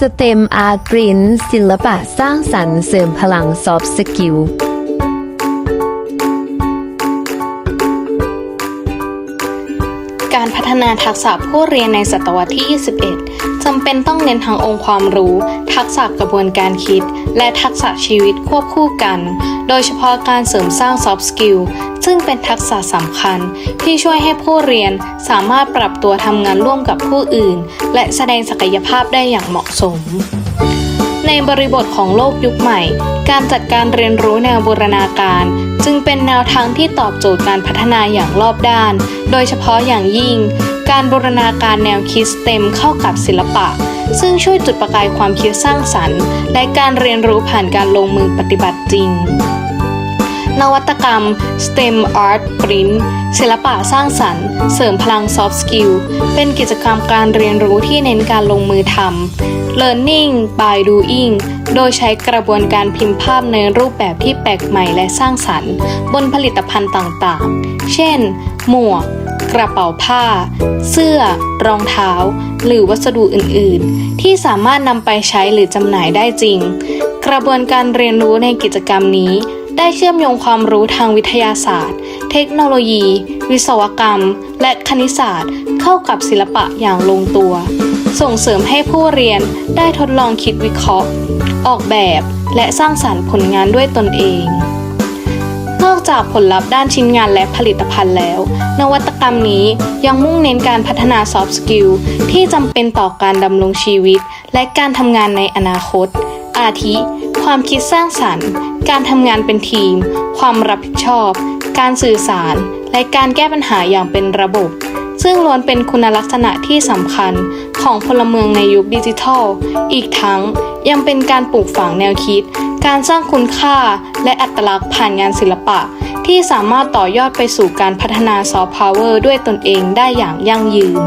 สเต็มอาร์กรินศิลปะสร้างสรรค์เสริมพลังซอฟต์สกิล การพัฒนาทักษะผู้เรียนในศตวรรษที่ 21 จำเป็นต้องเน้นทั้งองค์ความรู้ ทักษะกระบวนการคิด และทักษะชีวิตควบคู่กัน โดยเฉพาะการเสริมสร้าง soft skill ซึ่งเป็นทักษะสำคัญ ที่ช่วยให้ผู้เรียนสามารถปรับตัวทำงานร่วมกับผู้อื่น และแสดงศักยภาพได้อย่างเหมาะสม ในบริบทของโลกยุคใหม่ การจัดการเรียนรู้แนวบูรณาการ จึงเป็นแนวทางที่ตอบโจทย์การพัฒนาอย่างรอบด้าน โดยเฉพาะอย่างยิ่ง การบูรณาการแนวคิดสเต็มเข้ากับศิลปะ ซึ่งช่วยจุดประกายความคิดสร้างสรรค์ และการเรียนรู้ผ่านการลงมือปฏิบัติจริง นวัตกรรม STEM Art Print ศิลปะสร้างสรรค์ เสริมพลัง Soft Skill เป็นกิจกรรมการเรียนรู้ที่เน้นการลงมือทำ Learning by Doing โดยใช้กระบวนการพิมพ์ภาพในรูปแบบที่แปลกใหม่และสร้างสรรค์ บนผลิตภัณฑ์ต่างๆ เช่น หมวกกระเป๋าผ้า เสื้อ รองเท้า หรือวัสดุอื่นๆ ที่สามารถนำไปใช้หรือจำหน่ายได้จริง กระบวนการเรียนรู้ในกิจกรรมนี้ ได้เชื่อมโยงความรู้ทางวิทยาศาสตร์ เทคโนโลยี วิศวกรรม และคณิตศาสตร์ เข้ากับศิลปะอย่างลงตัว ส่งเสริมให้ผู้เรียนได้ทดลองคิดวิเคราะห์ ออกแบบและสร้างสรรค์ผลงานด้วยตนเอง นอกจากผลลัพธ์ด้านชิ้นงานและผลิตภัณฑ์แล้ว นวัตกรรมนี้ยังมุ่งเน้นการพัฒนา soft skill ที่จำเป็นต่อการดำรงชีวิต และการทำงานในอนาคต อาทิ ความคิดสร้างสรรค์ การทำงานเป็นทีม ความรับผิดชอบ การสื่อสาร และการแก้ปัญหาอย่างเป็นระบบ ซึ่งล้วนเป็นคุณลักษณะที่สำคัญของพลเมืองในยุคดิจิทัล อีกทั้งยังเป็นการปลูกฝังแนวคิด การสร้างคุณค่าและอัตลักษณ์ผ่านงานศิลปะ ที่สามารถต่อยอดไปสู่การพัฒนาซอฟต์พาวเวอร์ด้วยตนเองได้อย่างยั่งยืน